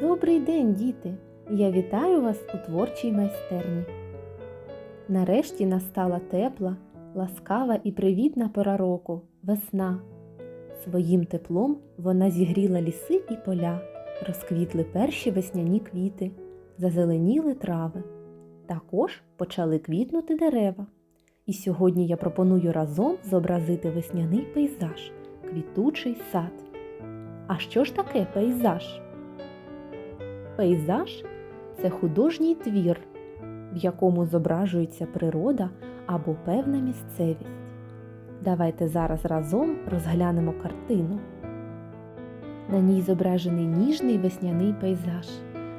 Добрий день, діти! Я вітаю вас у творчій майстерні. Нарешті настала тепла, ласкава і привітна пора року весна. Своїм теплом вона зігріла ліси і поля, розквітли перші весняні квіти, зазеленіли трави. Також почали квітнути дерева. І сьогодні я пропоную разом зобразити весняний пейзаж, квітучий сад. А що ж таке пейзаж? Пейзаж це художній твір, в якому зображується природа або певна місцевість. Давайте зараз разом розглянемо картину. На ній зображений ніжний весняний пейзаж.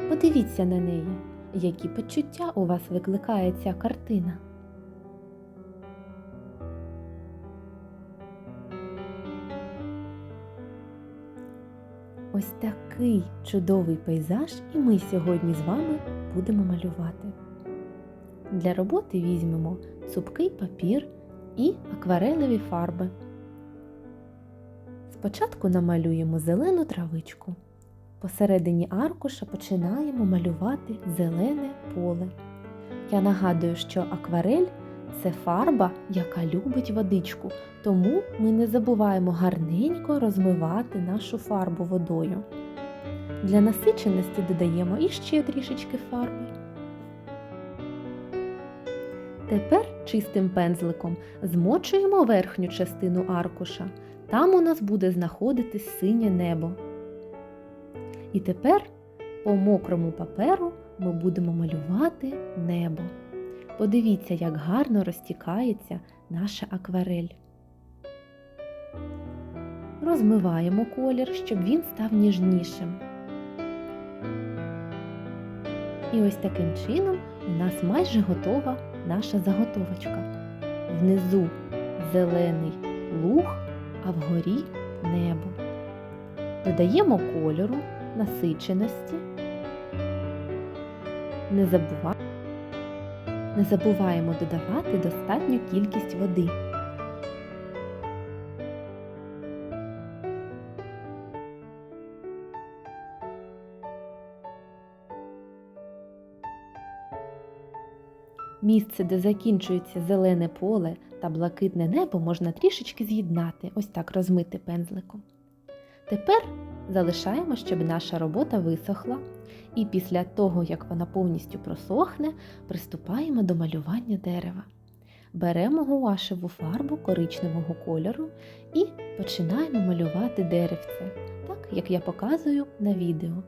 Подивіться на неї, які почуття у вас викликає ця картина. Ось такий чудовий пейзаж і ми сьогодні з вами будемо малювати. Для роботи візьмемо цупкий папір і акварелеві фарби. Спочатку намалюємо зелену травичку. Посередині аркуша починаємо малювати зелене поле. Я нагадую, що акварель це фарба, яка любить водичку, тому ми не забуваємо гарненько розмивати нашу фарбу водою. Для насиченості додаємо іще трішечки фарби. Тепер чистим пензликом змочуємо верхню частину аркуша. Там у нас буде знаходитись синє небо. І тепер по мокрому паперу ми будемо малювати небо. Подивіться, як гарно розтікається наша акварель. Розмиваємо колір, щоб він став ніжнішим. І ось таким чином у нас майже готова наша заготовочка. Внизу зелений луг, а вгорі небо. Додаємо кольору, насиченості. Не забуваємо. Не забуваємо додавати достатню кількість води. Місце, де закінчується зелене поле та блакитне небо, можна трішечки з'єднати, ось так розмити пензликом. Тепер залишаємо, щоб наша робота висохла, і після того, як вона повністю просохне, приступаємо до малювання дерева. Беремо гуашеву фарбу коричневого кольору і починаємо малювати деревце, так як я показую на відео.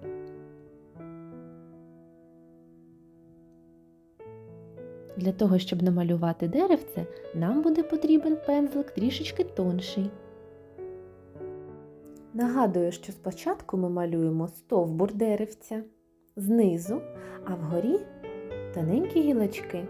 Для того, щоб намалювати деревце, нам буде потрібен пензлик трішечки тонший. Нагадую, що спочатку ми малюємо стовбур деревця, знизу, а вгорі тоненькі гілочки.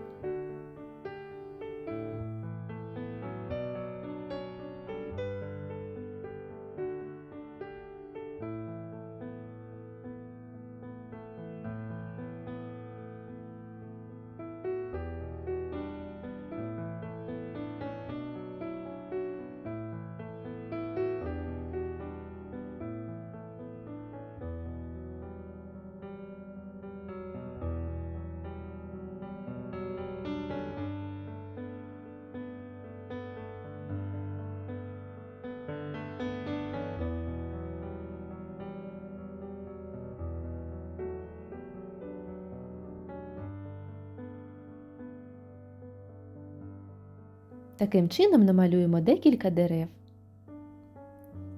Таким чином намалюємо декілька дерев.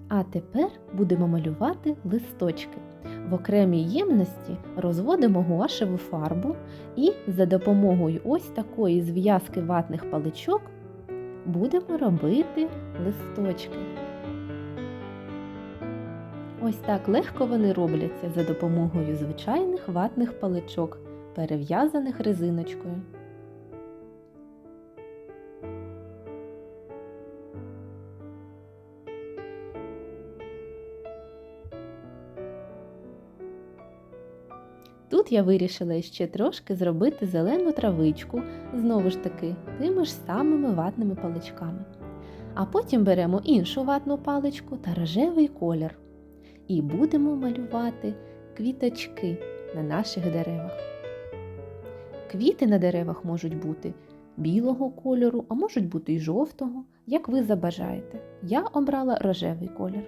А тепер будемо малювати листочки. В окремій ємності розводимо гуашеву фарбу і за допомогою ось такої зв'язки ватних паличок будемо робити листочки. Ось так легко вони робляться за допомогою звичайних ватних паличок, перев'язаних резиночкою. Тут я вирішила ще трошки зробити зелену травичку, знову ж таки, тими ж самими ватними паличками. А потім беремо іншу ватну паличку та рожевий колір. І будемо малювати квіточки на наших деревах. Квіти на деревах можуть бути білого кольору, а можуть бути й жовтого, як ви забажаєте. Я обрала рожевий колір.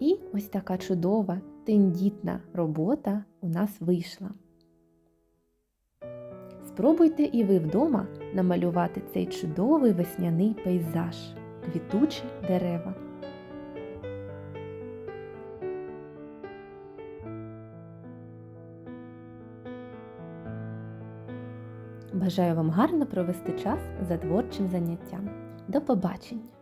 І ось така чудова, тендітна робота у нас вийшла. Спробуйте і ви вдома намалювати цей чудовий весняний пейзаж, квітучі дерева. Бажаю вам гарно провести час за творчим заняттям. До побачення!